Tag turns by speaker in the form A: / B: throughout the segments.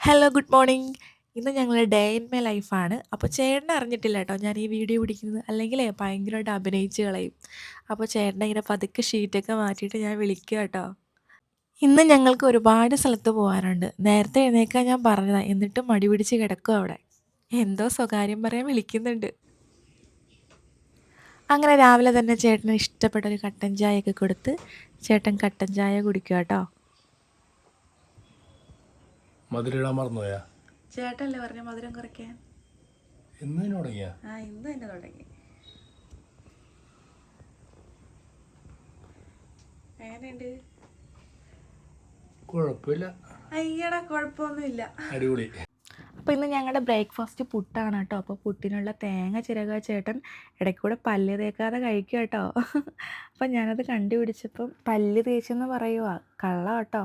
A: Hello good morning ഇന്ന് ഞങ്ങൾ day in my ലൈഫാണ് അപ്പോൾ ചേട്ടനെ അറിഞ്ഞിട്ടില്ല കേട്ടോ. ഞാൻ ഈ വീഡിയോ പിടിക്കുന്നത്. അല്ലെങ്കിൽ ഭയങ്കരമായിട്ട് അഭിനയിച്ച് കളയും. അപ്പോൾ ചേട്ടനെ ഇങ്ങനെ പതുക്കെ ഷീറ്റൊക്കെ മാറ്റിയിട്ട് ഞാൻ വിളിക്കുക കേട്ടോ. ഇന്ന് ഞങ്ങൾക്ക് ഒരുപാട് സ്ഥലത്ത് പോകാനുണ്ട്. നേരത്തെ എഴുന്നേക്കാൻ ഞാൻ പറഞ്ഞതാണ് എന്നിട്ട് മടി പിടിച്ച് കിടക്കും അവിടെ. എന്തോ സ്വകാര്യം പറയാൻ വിളിക്കുന്നുണ്ട്. അങ്ങനെ രാവിലെ തന്നെ ചേട്ടന് ഇഷ്ടപ്പെട്ട ഒരു കട്ടൻ ചായയൊക്കെ കൊടുത്ത് ചേട്ടൻ കട്ടൻ ചായ കുടിക്കുക കേട്ടോ.
B: മധുരിടാൻ മറന്നുപോയാ?
A: ചേട്ടല്ലേ പറഞ്ഞ മധുരം കുറയ്ക്കാൻ?
B: ഇന്ന് തന്നെ തുടങ്ങിയ?
A: ആ ഇന്ന് തന്നെ തുടങ്ങി. എങ്ങനെയുണ്ട്?
B: കുഴപ്പമില്ല.
A: അയ്യടാ കുഴപ്പമൊന്നുമില്ല.
B: അടിപൊളി.
A: അപ്പോൾ ഇന്ന് ഞങ്ങളുടെ ബ്രേക്ക്ഫാസ്റ്റ് പുട്ടാണ് കേട്ടോ. അപ്പോൾ പുട്ടിനുള്ള തേങ്ങ ചിരക ചേട്ടൻ ഇടയ്ക്കൂടെ പല്ല് തേക്കാതെ കഴിക്കുക കേട്ടോ. അപ്പം ഞാനത് കണ്ടുപിടിച്ചപ്പം പല്ല് തേച്ചെന്ന് പറയുവാ. കള്ള കേട്ടോ.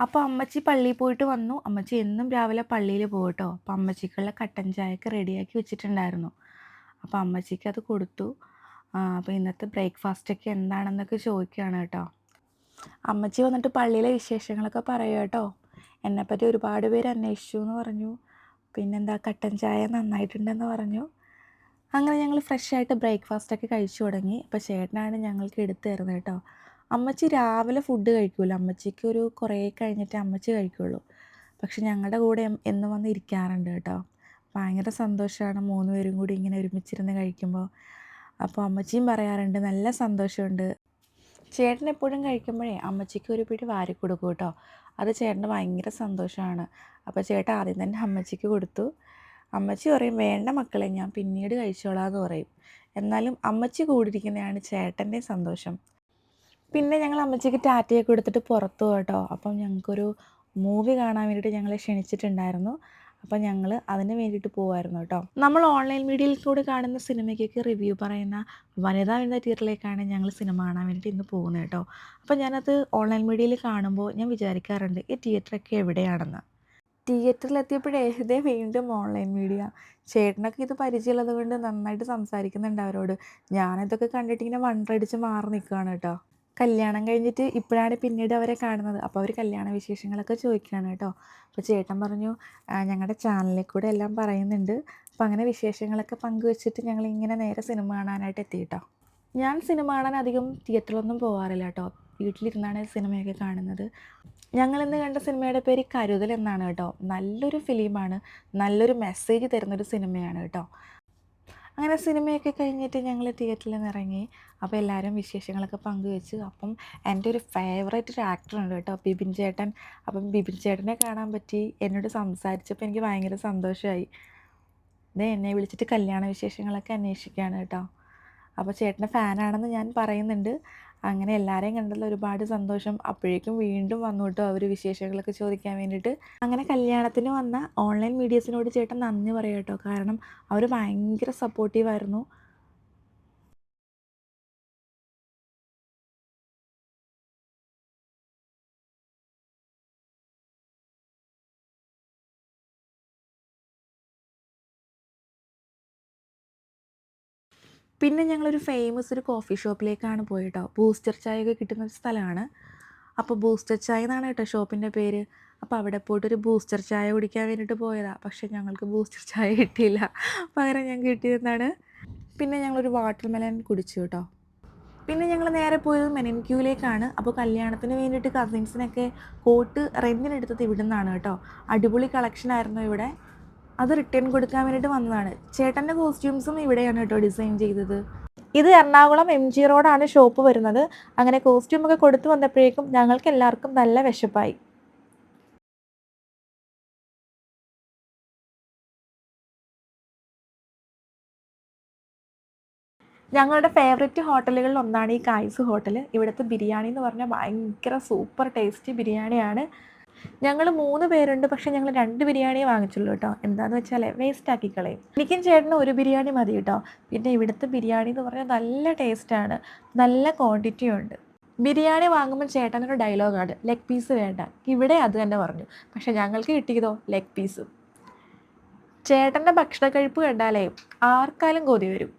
A: അപ്പോൾ അമ്മച്ചി പള്ളിയിൽ പോയിട്ട് വന്നു. അമ്മച്ചി എന്നും രാവിലെ പള്ളിയിൽ പോകട്ടോ. കേട്ടോ അപ്പോൾ അമ്മച്ചിക്കുള്ള കട്ടൻ ചായയൊക്കെ റെഡിയാക്കി വെച്ചിട്ടുണ്ടായിരുന്നു. അപ്പോൾ അമ്മച്ചിക്ക് അത് കൊടുത്തു. അപ്പോൾ ഇന്നത്തെ ബ്രേക്ക്ഫാസ്റ്റൊക്കെ എന്താണെന്നൊക്കെ ചോദിക്കുകയാണ് കേട്ടോ. അമ്മച്ചി വന്നിട്ട് പള്ളിയിലെ വിശേഷങ്ങളൊക്കെ പറയുക കേട്ടോ. എന്നെപ്പറ്റി ഒരുപാട് പേര് അന്വേഷിച്ചു എന്ന് പറഞ്ഞു. പിന്നെന്താ കട്ടൻ ചായ നന്നായിട്ടുണ്ടെന്ന് പറഞ്ഞു. അങ്ങനെ ഞങ്ങൾ ഫ്രഷ് ആയിട്ട് ബ്രേക്ക്ഫാസ്റ്റൊക്കെ കഴിച്ചു തുടങ്ങി. അപ്പോൾ ചേട്ടനാണ് ഞങ്ങൾക്ക് എടുത്തു തരുന്നത് കേട്ടോ. അമ്മച്ചി രാവിലെ ഫുഡ് കഴിക്കുമല്ലോ അമ്മച്ചിക്ക് ഒരു കുറേ കഴിഞ്ഞിട്ട് അമ്മച്ചി കഴിക്കുള്ളൂ. പക്ഷെ ഞങ്ങളുടെ കൂടെ എന്ന് വന്ന് ഇരിക്കാറുണ്ട് കേട്ടോ. ഭയങ്കര സന്തോഷമാണ് മൂന്ന് പേരും കൂടി ഇങ്ങനെ ഒരുമിച്ചിരുന്ന് കഴിക്കുമ്പോൾ അപ്പോൾ അമ്മച്ചിയും പറയാറുണ്ട് നല്ല സന്തോഷമുണ്ട്. ചേട്ടൻ എപ്പോഴും കഴിക്കുമ്പോഴേ അമ്മച്ചിക്ക് ഒരു പിടി വാരി കൊടുക്കും കേട്ടോ. അത് ചേട്ടന് ഭയങ്കര സന്തോഷമാണ് അപ്പോൾ ചേട്ടൻ ആദ്യം തന്നെ അമ്മച്ചിക്ക് കൊടുത്തു. അമ്മച്ചി പറയും വേണ്ട മക്കളെ ഞാൻ പിന്നീട് കഴിച്ചോളാം എന്ന് പറയും. എന്നാലും അമ്മച്ചി കൂടിയിരിക്കുന്നതാണ് ചേട്ടന്റെ സന്തോഷം. പിന്നെ ഞങ്ങൾ അമ്മച്ചിക്ക് ടാറ്റയൊക്കെ എടുത്തിട്ട് പുറത്തു കേട്ടോ അപ്പം ഞങ്ങൾക്കൊരു മൂവി കാണാൻ വേണ്ടിയിട്ട് ഞങ്ങളെ ക്ഷണിച്ചിട്ടുണ്ടായിരുന്നു. അപ്പം ഞങ്ങൾ അതിന് വേണ്ടിയിട്ട് പോകുമായിരുന്നു കേട്ടോ. നമ്മൾ ഓൺലൈൻ മീഡിയയിൽ കൂടെ കാണുന്ന സിനിമയ്ക്കൊക്കെ റിവ്യൂ പറയുന്ന വനിതാ വനിതാ തിയേറ്ററിലേക്കാണ് ഞങ്ങൾ സിനിമ കാണാൻ വേണ്ടിയിട്ട് ഇന്ന് പോകുന്നത് കേട്ടോ. അപ്പം ഞാനത് ഓൺലൈൻ മീഡിയയിൽ കാണുമ്പോൾ ഞാൻ വിചാരിക്കാറുണ്ട് ഈ തിയേറ്ററൊക്കെ എവിടെയാണെന്ന്? തിയേറ്ററിലെത്തിയപ്പോഴേ ഇതേ വീണ്ടും ഓൺലൈൻ മീഡിയ ചേട്ടനൊക്കെ ഇത് പരിചയമുള്ളത് കൊണ്ട് നന്നായിട്ട് സംസാരിക്കുന്നുണ്ട് അവരോട്. ഞാനിതൊക്കെ കണ്ടിട്ട് ഇങ്ങനെ വണ്ടടിച്ച് മാറി നിൽക്കുകയാണ് കേട്ടോ. കല്യാണം കഴിഞ്ഞിട്ട് ഇപ്പോഴാണ് പിന്നീട് അവരെ കാണുന്നത്. അപ്പോൾ അവർ കല്യാണ വിശേഷങ്ങളൊക്കെ ചോദിക്കുകയാണ് കേട്ടോ. അപ്പോൾ ചേട്ടൻ പറഞ്ഞു ഞങ്ങളുടെ ചാനലിൽ കൂടെ എല്ലാം പറയുന്നുണ്ട്. അപ്പോൾ അങ്ങനെ വിശേഷങ്ങളൊക്കെ പങ്കുവെച്ചിട്ട് ഞങ്ങൾ ഇങ്ങനെ നേരെ സിനിമ കാണാനായിട്ട് എത്തി കേട്ടോ ഞാൻ സിനിമ കാണാൻ അധികം തിയേറ്ററിലൊന്നും പോകാറില്ല കേട്ടോ വീട്ടിലിരുന്നാണ് സിനിമയൊക്കെ കാണുന്നത്. ഞങ്ങൾ ഇന്ന് കണ്ട സിനിമയുടെ പേര് കരുതൽ എന്നാണ് കേട്ടോ നല്ലൊരു ഫിലിമാണ് നല്ലൊരു മെസ്സേജ് തരുന്നൊരു സിനിമയാണ് കേട്ടോ അങ്ങനെ സിനിമയൊക്കെ കഴിഞ്ഞിട്ട് ഞങ്ങൾ തിയേറ്ററിൽ നിന്ന് ഇറങ്ങി അപ്പോൾ എല്ലാവരും വിശേഷങ്ങളൊക്കെ പങ്കുവെച്ച്. അപ്പം എന്റെ ഒരു ഫേവറേറ്റ് ഒരു ആക്ടർ ഉണ്ട് കേട്ടോ ബിബിൻ ചേട്ടൻ. അപ്പം ബിബിൻ ചേട്ടനെ കാണാൻ പറ്റി. എന്നോട് സംസാരിച്ചപ്പോൾ എനിക്ക് ഭയങ്കര സന്തോഷമായി ഇതേ എന്നെ വിളിച്ചിട്ട് കല്യാണ വിശേഷങ്ങളൊക്കെ അന്വേഷിക്കുകയാണ് കേട്ടോ. അപ്പോൾ ചേട്ടന്റെ ഫാനാണെന്ന് ഞാൻ പറയുന്നുണ്ട്. അങ്ങനെ എല്ലാവരെയും കണ്ടതിൽ ഒരുപാട് സന്തോഷം. അപ്പോഴേക്കും വീണ്ടും വന്നു അവർ വിശേഷങ്ങളൊക്കെ ചോദിക്കാൻ വേണ്ടിയിട്ട്. അങ്ങനെ കല്യാണത്തിന് വന്ന ഓൺലൈൻ മീഡിയസിനോട് ചേട്ടൻ നന്ദി പറയാം കേട്ടോ. കാരണം അവർ ഭയങ്കര സപ്പോർട്ടീവായിരുന്നു പിന്നെ ഞങ്ങളൊരു ഫേമസ് ഒരു കോഫി ഷോപ്പിലേക്കാണ് പോയിട്ടോ. ബൂസ്റ്റർ ചായ ഒക്കെ കിട്ടുന്ന ഒരു സ്ഥലമാണ്. അപ്പോൾ ബൂസ്റ്റർ ചായ എന്നാണ് കേട്ടോ ഷോപ്പിന്റെ പേര്. അപ്പോൾ അവിടെ പോയിട്ട് ഒരു ബൂസ്റ്റർ ചായ കുടിക്കാൻ വേണ്ടിയിട്ട് പോയതാണ് പക്ഷേ ഞങ്ങൾക്ക് ബൂസ്റ്റർ ചായ കിട്ടിയില്ല. പകരം ഞാൻ കിട്ടിയതെന്നാണ് പിന്നെ ഞങ്ങളൊരു വാട്ടർ മെലൻ കുടിച്ചു കേട്ടോ. പിന്നെ ഞങ്ങൾ നേരെ പോയത് മെനൻക്യൂയിലേക്കാണ് അപ്പോൾ കല്യാണത്തിന് വേണ്ടിയിട്ട് കസിൻസിനൊക്കെ കോട്ട് റെന്റിനെടുത്തത് ഇവിടെ നിന്നാണ് കേട്ടോ. അടിപൊളി കളക്ഷൻ ആയിരുന്നു ഇവിടെ. അത് റിട്ടേൺ കൊടുക്കാൻ വേണ്ടിയിട്ട് വന്നതാണ്. ചേട്ടന്റെ കോസ്റ്റ്യൂംസും ഇവിടെയാണ് കേട്ടോ ഡിസൈൻ ചെയ്തത്. ഇത് എറണാകുളം എം ജി റോഡാണ് ഷോപ്പ് വരുന്നത്. അങ്ങനെ കോസ്റ്റ്യൂമൊക്കെ കൊടുത്തു വന്നപ്പോഴേക്കും ഞങ്ങൾക്ക് എല്ലാവർക്കും നല്ല വിശപ്പായി. ഞങ്ങളുടെ ഫേവറേറ്റ് ഹോട്ടലുകളിൽ ഒന്നാണ് ഈ കായ്സ് ഹോട്ടൽ ഇവിടുത്തെ ബിരിയാണി എന്ന് പറഞ്ഞാൽ ഭയങ്കര സൂപ്പർ ടേസ്റ്റി ബിരിയാണിയാണ്. ഞങ്ങൾ മൂന്ന് പേരുണ്ട് പക്ഷേ ഞങ്ങൾ രണ്ട് ബിരിയാണി വാങ്ങിച്ചുള്ളൂ കേട്ടോ. എന്താണെന്ന് വെച്ചാൽ വേസ്റ്റ് ആക്കി കളയും. എനിക്കും ചേട്ടന് ഒരു ബിരിയാണി മതി കേട്ടോ. പിന്നെ ഇവിടുത്തെ ബിരിയാണി എന്ന് പറഞ്ഞാൽ നല്ല ടേസ്റ്റാണ് നല്ല ക്വാണ്ടിറ്റി ഉണ്ട്. ബിരിയാണി വാങ്ങുമ്പോൾ ചേട്ടനൊരു ഡയലോഗാണ് ലെഗ് പീസ് വേണ്ട. ഇവിടെ അത് തന്നെ പറഞ്ഞു. പക്ഷെ ഞങ്ങൾക്ക് കിട്ടിയതോ? ലെഗ് പീസ് ചേട്ടന്റെ ഭക്ഷണ കഴിപ്പ് കണ്ടാലേ ആർക്കാലും കൊതി വരും.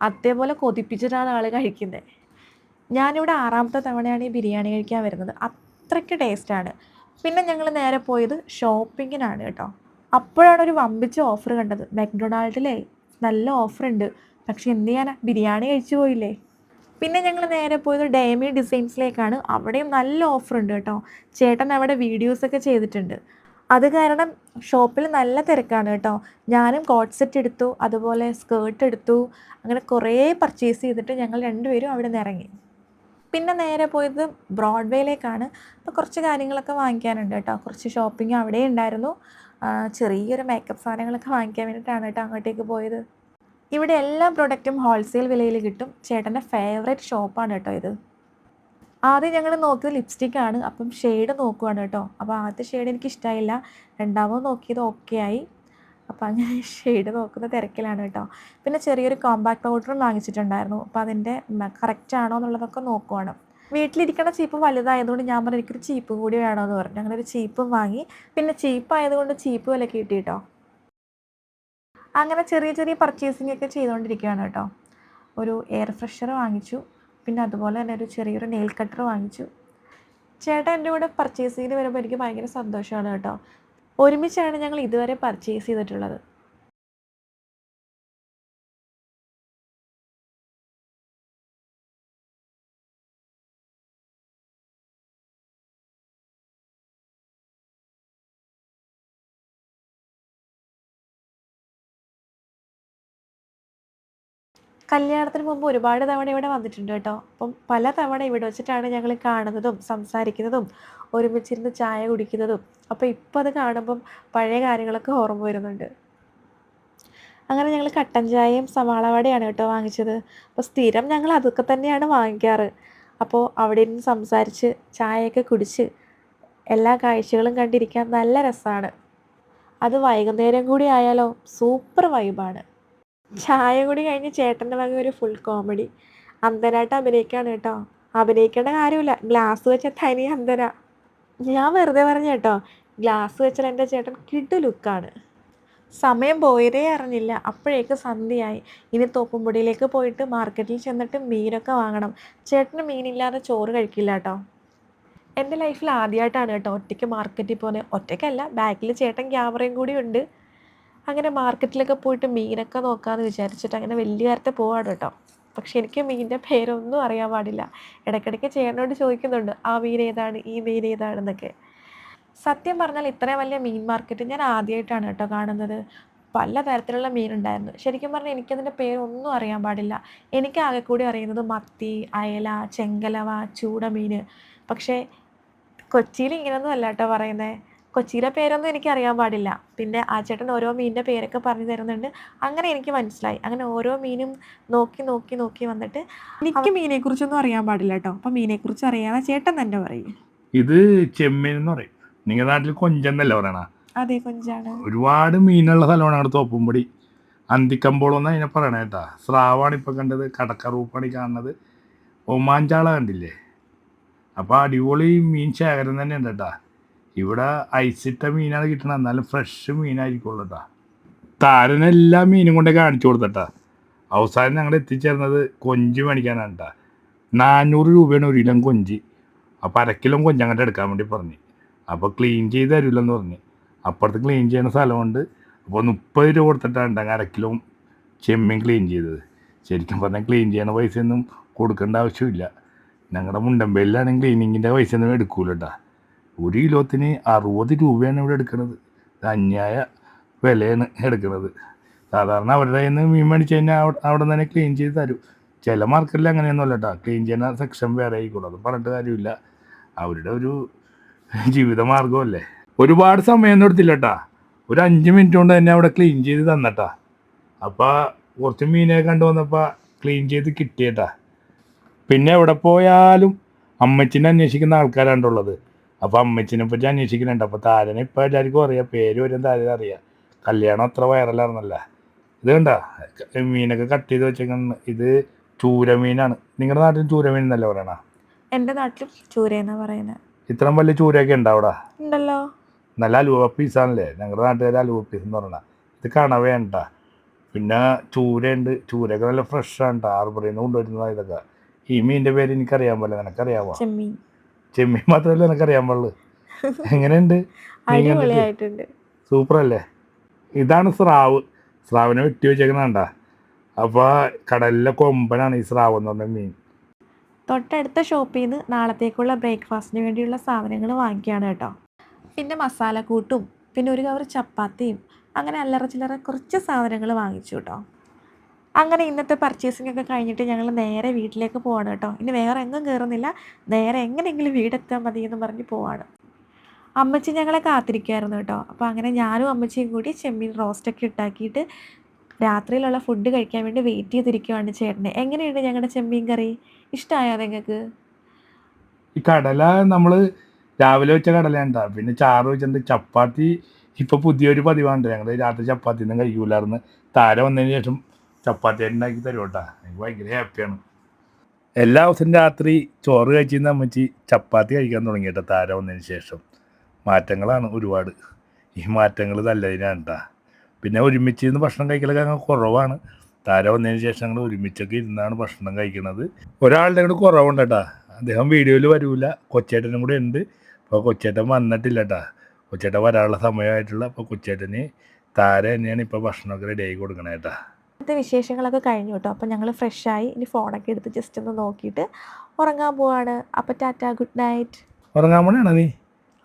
A: അതേപോലെ കൊതിപ്പിച്ചിട്ടാണ് ആൾ കഴിക്കുന്നത് ഞാനിവിടെ ആറാമത്തെ തവണയാണ് ഈ ബിരിയാണി കഴിക്കാൻ വരുന്നത്. അത്രയ്ക്ക് ടേസ്റ്റാണ് പിന്നെ ഞങ്ങൾ നേരെ പോയത് ഷോപ്പിങ്ങിനാണ് കേട്ടോ. അപ്പോഴാണ് ഒരു വമ്പിച്ച ഓഫർ കണ്ടത്. മക്ഡൊണാൾഡിലേ നല്ല ഓഫർ ഉണ്ട്. പക്ഷെ എന്ത് ചെയ്യാനാ? ബിരിയാണി കഴിച്ചു പോയില്ലേ? പിന്നെ ഞങ്ങൾ നേരെ പോയത് ഡേമി ഡിസൈൻസിലേക്കാണ് അവിടെയും നല്ല ഓഫർ ഉണ്ട് കേട്ടോ. ചേട്ടൻ അവിടെ വീഡിയോസൊക്കെ ചെയ്തിട്ടുണ്ട്. അത് കാരണം ഷോപ്പിൽ നല്ല തിരക്കാണ് കേട്ടോ. ഞാനും കോട്ട് സെറ്റ് എടുത്തു അതുപോലെ സ്കേർട്ട് എടുത്തു അങ്ങനെ കുറേ പർച്ചേസ് ചെയ്തിട്ട് ഞങ്ങൾ രണ്ടുപേരും അവിടെ നിന്ന് ഇറങ്ങി. പിന്നെ നേരെ പോയത് ബ്രോഡ്വേയിലേക്കാണ്. അപ്പോൾ കുറച്ച് കാര്യങ്ങളൊക്കെ വാങ്ങിക്കാനുണ്ട് കേട്ടോ. കുറച്ച് ഷോപ്പിംഗ് അവിടെ ഉണ്ടായിരുന്നു. ചെറിയൊരു മേക്കപ്പ് സാധനങ്ങളൊക്കെ വാങ്ങിക്കാൻ വേണ്ടിയിട്ടാണ് കേട്ടോ അങ്ങോട്ടേക്ക് പോയത്. ഇവിടെ എല്ലാ പ്രൊഡക്റ്റും ഹോൾസെയിൽ വിലയിൽ കിട്ടും. ചേട്ടന്റെ ഫേവറേറ്റ് ഷോപ്പാണ് കേട്ടോ ഇത്. ആദ്യം ഞങ്ങൾ നോക്കിയത് ലിപ്സ്റ്റിക് ആണ്. അപ്പം ഷെയ്ഡ് നോക്കുവാണ് കേട്ടോ. അപ്പോൾ ആദ്യത്തെ ഷെയ്ഡ് എനിക്ക് ഇഷ്ടമായില്ല രണ്ടാമത് നോക്കിയത് ഓക്കെ ആയി. അപ്പോൾ അങ്ങനെ ഷെയ്ഡ് നോക്കുന്ന തിരക്കിലാണ് കേട്ടോ. പിന്നെ ചെറിയൊരു കോമ്പാക്ട് പൗഡറും വാങ്ങിച്ചിട്ടുണ്ടായിരുന്നു. അപ്പോൾ അതിന്റെ കറക്റ്റ് ആണോ എന്നുള്ളതൊക്കെ നോക്കുവാണ്. വീട്ടിലിരിക്കുന്ന ചീപ്പ് വലുതായതുകൊണ്ട് ഞാൻ പറഞ്ഞു എനിക്കൊരു ചീപ്പ് കൂടി വേണമെന്ന് പറഞ്ഞു. അങ്ങനെ ഒരു ചീപ്പും വാങ്ങി. പിന്നെ ചീപ്പ് ആയതുകൊണ്ട് ചീപ്പ് വില കിട്ടി കേട്ടോ അങ്ങനെ ചെറിയ ചെറിയ പർച്ചേസിംഗ് ഒക്കെ ചെയ്തുകൊണ്ടിരിക്കുകയാണ് കേട്ടോ. ഒരു എയർ ഫ്രഷർ വാങ്ങിച്ചു. പിന്നെ അതുപോലെ തന്നെ ഒരു ചെറിയൊരു നെയിൽ കട്ടർ വാങ്ങിച്ചു. ചേട്ടൻ എന്റെ കൂടെ ചെയ്ത് വരുമ്പോൾ എനിക്ക് ഭയങ്കര സന്തോഷമാണ് കേട്ടോ. ഒരുമിച്ചാണ് ഞങ്ങൾ ഇതുവരെ പർച്ചേസ് ചെയ്തിട്ടുള്ളത്. കല്യാണത്തിന് മുമ്പ് ഒരുപാട് തവണ ഇവിടെ വന്നിട്ടുണ്ട് കേട്ടോ. അപ്പം പല തവണ ഇവിടെ വെച്ചിട്ടാണ് ഞങ്ങൾ കാണുന്നതും സംസാരിക്കുന്നതും ഒരുമിച്ചിരുന്ന് ചായ കുടിക്കുന്നതും. അപ്പോൾ ഇപ്പോൾ അത് കാണുമ്പം പഴയ കാര്യങ്ങളൊക്കെ ഓർമ്മ വരുന്നുണ്ട്. അങ്ങനെ ഞങ്ങൾ കട്ടൻ ചായയും സവാള വടയാണ് കേട്ടോ വാങ്ങിച്ചത്. അപ്പോൾ സ്ഥിരം ഞങ്ങൾ അതൊക്കെ തന്നെയാണ് വാങ്ങിക്കാറ്. അപ്പോൾ അവിടെ ഇരുന്ന് സംസാരിച്ച് ചായയൊക്കെ കുടിച്ച് എല്ലാ കാഴ്ചകളും കണ്ടിരിക്കാൻ നല്ല രസമാണ് അത് വൈകുന്നേരം കൂടി ആയാലോ സൂപ്പർ വൈബാണ്. ചായ കൂടി കഴിഞ്ഞ് ചേട്ടന്റെ വക ഒരു ഫുൾ കോമഡി അന്തരായിട്ട് അഭിനയിക്കുകയാണ് കേട്ടോ. അഭിനയിക്കേണ്ട കാര്യമില്ല. ഗ്ലാസ് വെച്ച തനി അന്തര. ഞാൻ വെറുതെ പറഞ്ഞു കേട്ടോ ഗ്ലാസ് വെച്ചാൽ എന്റെ ചേട്ടൻ കിടു ലുക്കാണ് സമയം പോയതേ അറിഞ്ഞില്ല. അപ്പോഴേക്ക് സന്ധ്യയായി. ഇനി തോപ്പുംപൊടിയിലേക്ക് പോയിട്ട് മാർക്കറ്റിൽ ചെന്നിട്ട് മീനൊക്കെ വാങ്ങണം. ചേട്ടന് മീനില്ലാതെ ചോറ് കഴിക്കില്ല കേട്ടോ. എന്റെ ലൈഫിൽ ആദ്യമായിട്ടാണ് കേട്ടോ ഒറ്റയ്ക്ക് മാർക്കറ്റിൽ പോകുന്നത്. ഒറ്റയ്ക്കല്ല ബാക്കിൽ ചേട്ടൻ ക്യാമറയും കൂടി ഉണ്ട്. അങ്ങനെ മാർക്കറ്റിലൊക്കെ പോയിട്ട് മീനൊക്കെ നോക്കാമെന്ന് വിചാരിച്ചിട്ട് അങ്ങനെ വലിയ കാര്യത്തെ പോവാണ് കേട്ടോ. പക്ഷെ എനിക്ക് മീനിന്റെ പേരൊന്നും അറിയാൻ പാടില്ല. ഇടയ്ക്കിടയ്ക്ക് ചേട്ടനോട് ചോദിക്കുന്നുണ്ട് ആ മീൻ ഏതാണ്? ഈ മീൻ ഏതാണെന്നൊക്കെ. സത്യം പറഞ്ഞാൽ ഇത്രയും വലിയ മീൻ മാർക്കറ്റ് ഞാൻ ആദ്യമായിട്ടാണ് കേട്ടോ കാണുന്നത്. പല തരത്തിലുള്ള മീനുണ്ടായിരുന്നു ശരിക്കും പറഞ്ഞാൽ എനിക്കതിന്റെ പേരൊന്നും അറിയാൻ പാടില്ല. എനിക്ക് ആകെ കൂടി അറിയുന്നത് മത്തി അയല ചെങ്കലവ ചൂടമീൻ. പക്ഷേ കൊച്ചിയിൽ ഇങ്ങനെയൊന്നും അല്ല കേട്ടോ പറയുന്നത് കൊച്ചിയിലെ പേരൊന്നും എനിക്ക് അറിയാൻ പാടില്ല. പിന്നെ ആ ചേട്ടൻ ഓരോ മീനിന്റെ പേരൊക്കെ പറഞ്ഞു തരുന്നുണ്ട്. അങ്ങനെ എനിക്ക് മനസ്സിലായി. അങ്ങനെ ഓരോ മീനും നോക്കി നോക്കി നോക്കി വന്നിട്ട് എനിക്ക് മീനെക്കുറിച്ചൊന്നും അറിയാൻ പാടില്ല കേട്ടോ. അപ്പം മീനെക്കുറിച്ച് അറിയാതെ ചേട്ടൻ തന്നെ പറയും.
B: ഇത് ചെമ്മീൻ എന്ന് പറയും. നിങ്ങളുടെ നാട്ടിൽ കൊഞ്ചെന്നല്ലേ പറയണ?
A: അതെ കൊഞ്ചാണ്.
B: ഒരുപാട് മീനുള്ള സ്ഥലമാണ് അവിടെ തോപ്പുംപടി. അന്തിക്കമ്പോളം എന്നാ അതിനെ പറയണേ കേട്ടാ. സ്രാവാണ് ഇപ്പം കണ്ടത്. കടക്കറൂപ്പാണ് കാണുന്നത്. ഒമാഞ്ചാള കണ്ടില്ലേ? അപ്പോൾ അടിപൊളി മീൻ ശേഖരം തന്നെ ഉണ്ട് കേട്ടാ. ഇവിടെ ഐസിട്ട മീനാണ് കിട്ടണത്. എന്നാലും ഫ്രഷ് മീനായിരിക്കുള്ളൂ കേട്ടോ താരൻ എല്ലാ മീനും കൊണ്ടേ കാണിച്ചു കൊടുത്തട്ടാ. അവസാനം ഞങ്ങൾ എത്തിച്ചേർന്നത് കൊഞ്ചി മേടിക്കാനാണ് കേട്ടാ നാനൂറ് രൂപയാണ് ഒരു കിലോ കൊഞ്ചി. അപ്പോൾ അര കിലോ കൊഞ്ച് അങ്ങോട്ട് എടുക്കാൻ വേണ്ടി പറഞ്ഞു. അപ്പോൾ ക്ലീൻ ചെയ്ത് തരില്ലെന്ന് പറഞ്ഞു. അപ്പുറത്ത് ക്ലീൻ ചെയ്യുന്ന സ്ഥലമുണ്ട് അപ്പോൾ മുപ്പത് രൂപ കൊടുത്തിട്ടാണ് അങ്ങ് അര കിലോ ചെമ്മീൻ ക്ലീൻ ചെയ്തത്. ശരിക്കും പറഞ്ഞാൽ ക്ലീൻ ചെയ്യണ പൈസയൊന്നും കൊടുക്കേണ്ട ആവശ്യമില്ല. ഞങ്ങളുടെ മുണ്ടമ്പേലിലാണെങ്കിൽ ക്ലീനിങ്ങിന്റെ പൈസ ഒന്നും കേട്ടോ ഒരു കിലോത്തിന് അറുപത് രൂപയാണ് ഇവിടെ എടുക്കുന്നത്. അന്യായ വിലയാണ് എടുക്കുന്നത്. സാധാരണ അവരുടെ നിന്ന് മീൻ മേടിച്ച് കഴിഞ്ഞാൽ അവിടെ അവിടെ തന്നെ ക്ലീൻ ചെയ്ത് തരും. ചില മാർക്കറ്റിൽ അങ്ങനെയൊന്നുമല്ല കേട്ടോ ക്ലീൻ ചെയ്യുന്ന സെക്ഷൻ വേറെ ആയിക്കോളും അത് പറഞ്ഞിട്ട് കാര്യമില്ല. അവരുടെ ഒരു ജീവിത മാർഗമല്ലേ ഒരുപാട് സമയമൊന്നും എടുത്തില്ല കേട്ടാ ഒരു അഞ്ച് മിനിറ്റ് കൊണ്ട് തന്നെ അവിടെ ക്ലീൻ ചെയ്ത് തന്നട്ടാ അപ്പോൾ കുറച്ച് മീനെ കണ്ടു വന്നപ്പോൾ ക്ലീൻ ചെയ്ത് കിട്ടിയേട്ടാ പിന്നെ എവിടെ പോയാലും അമ്മച്ചിനെ അന്വേഷിക്കുന്ന ആൾക്കാരാണ്ടുള്ളത് അപ്പോൾ അമ്മച്ചിനെ പറ്റി അന്വേഷിക്കുന്നുണ്ട്. അപ്പോൾ താരനെ ഇപ്പോൾ എല്ലാവർക്കും അറിയാം. പേര് വരും താരനെ അറിയാം. കല്യാണം അത്ര വൈറലായിരുന്നല്ല? ഇത് കണ്ട? മീനൊക്കെ കട്ട് ചെയ്ത് വെച്ചേക്കുന്ന. ഇത് ചൂരമീനാണ് നിങ്ങളുടെ നാട്ടിൽ ചൂരമീൻ എന്നല്ലേ പറയണ?
A: എന്റെ നാട്ടിലും ചൂര പറയുന്നത്
B: ഇത്രയും വലിയ ചൂരയൊക്കെ ഉണ്ട് അവിടെ?
A: ഉണ്ടല്ലോ.
B: നല്ല അലുവ പീസാണല്ലേ ഞങ്ങളുടെ നാട്ടുകാർ അലുവ പീസ് എന്ന് പറയണ. ഇത് കണവേണ്ട പിന്നെ ചൂരയുണ്ട്. ചൂരയൊക്കെ നല്ല ഫ്രഷാണ് ആണ് നിന്ന് കൊണ്ടുവരുന്നതാണ് ഇതൊക്കെ. ഈ മീനിന്റെ പേര് എനിക്കറിയാൻ പോലെ. നിനക്കറിയാമോ
A: ചെമ്മീൻ.
B: ചെമ്മീൻ മാത്രമല്ല അറിയാൻ പാടുള്ളൂ. എങ്ങനെയുണ്ട്? സൂപ്പർ അല്ലേ ഇതാണ് സ്രാവ്. സ്രാവിനെ വെട്ടി വെച്ചേക്കണണ്ട അപ്പോൾ കടലിലെ കൊമ്പനാണ് ഈ സ്രാവ് എന്ന് പറഞ്ഞ മീൻ.
A: തൊട്ടടുത്ത ഷോപ്പിൽ നിന്ന് നാളത്തേക്കുള്ള ബ്രേക്ക്ഫാസ്റ്റിന് വേണ്ടിയുള്ള സാധനങ്ങൾ വാങ്ങിക്കുകയാണ് കേട്ടോ. പിന്നെ മസാലക്കൂട്ടും പിന്നെ ഒരു കവർ ചപ്പാത്തിയും അങ്ങനെ അല്ലറ ചില്ലറ കുറച്ച് സാധനങ്ങൾ വാങ്ങിച്ചു കേട്ടോ. അങ്ങനെ ഇന്നത്തെ പർച്ചേസിംഗ് ഒക്കെ കഴിഞ്ഞിട്ട് ഞങ്ങൾ നേരെ വീട്ടിലേക്ക് പോവാണ് കേട്ടോ. ഇനി വേറെ എങ്ങും കയറുന്നില്ല നേരെ എങ്ങനെയെങ്കിലും വീടെത്താൻ മതി എന്ന് പറഞ്ഞ് പോവാണ്. അമ്മച്ചി ഞങ്ങളെ കാത്തിരിക്കുമായിരുന്നു കേട്ടോ. അപ്പോൾ അങ്ങനെ ഞാനും അമ്മച്ചിയും കൂടി ചെമ്മീൻ റോസ്റ്റൊക്കെ ഉണ്ടാക്കിയിട്ട് രാത്രിയിലുള്ള ഫുഡ് കഴിക്കാൻ വേണ്ടി വെയിറ്റ് ചെയ്തിരിക്കുവാണ് ചേട്ടനെ. എങ്ങനെയുണ്ട് ഞങ്ങളുടെ ചെമ്മീൻ കറി? ഇഷ്ടമായോ നിങ്ങൾക്ക്?
B: ഈ കടല നമ്മൾ രാവിലെ വെച്ച കടലയുണ്ട. പിന്നെ ചാറ് വെച്ചിട്ട് ചപ്പാത്തി ഇപ്പോൾ പുതിയൊരു പതിവാണ്ട് ഞങ്ങൾ രാത്രി ചപ്പാത്തി ഒന്നും കഴിക്കൂലായിരുന്നു താര വന്നതിന് ശേഷം ചപ്പാത്തി ഉണ്ടാക്കി തരും കേട്ടാ എനിക്ക് ഭയങ്കര ഹാപ്പിയാണ് എല്ലാ ദിവസവും രാത്രി ചോറ് കഴിച്ചിരുന്ന അമ്മച്ചി ചപ്പാത്തി കഴിക്കാൻ തുടങ്ങി കേട്ടോ താര വന്നതിന് ശേഷം. മാറ്റങ്ങളാണ് ഒരുപാട്. ഈ മാറ്റങ്ങൾ നല്ലതിനാണ് കേട്ടാ പിന്നെ ഒരുമിച്ച് ഇരുന്ന് ഭക്ഷണം കഴിക്കലൊക്കെ അങ്ങ് കുറവാണ്. താര വന്നതിന് ശേഷം ഞങ്ങൾ ഒരുമിച്ചൊക്കെ ഇരുന്നാണ് ഭക്ഷണം കഴിക്കുന്നത് ഒരാളുടെ കൂടെ കുറവുണ്ട് കേട്ടാ അദ്ദേഹം വീഡിയോയിൽ വരൂല. കൊച്ചേട്ടനും കൂടെ ഉണ്ട്. അപ്പോൾ കൊച്ചേട്ടൻ വന്നിട്ടില്ല കേട്ടാ കൊച്ചേട്ടൻ വരാനുള്ള സമയമായിട്ടുള്ള. അപ്പോൾ കൊച്ചേട്ടന് താര തന്നെയാണ് ഇപ്പോൾ ഭക്ഷണമൊക്കെ റെഡി കൊടുക്കണേട്ടാ
A: ഇന്നത്തെ വിശേഷങ്ങളൊക്കെ കഴിഞ്ഞു കേട്ടോ. അപ്പോൾ ഞങ്ങൾ ഫ്രഷായി ഇനി ഫോണൊക്കെ എടുത്ത് ജസ്റ്റ് ഒന്ന് നോക്കിയിട്ട് ഉറങ്ങാൻ പോവാണ്. അപ്പോൾ ടാറ്റ ഗുഡ് നൈറ്റ്.
B: ഉറങ്ങാൻ പോണേ നീ?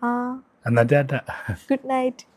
A: ആ.
B: എന്നാ ടാറ്റ.
A: Good night.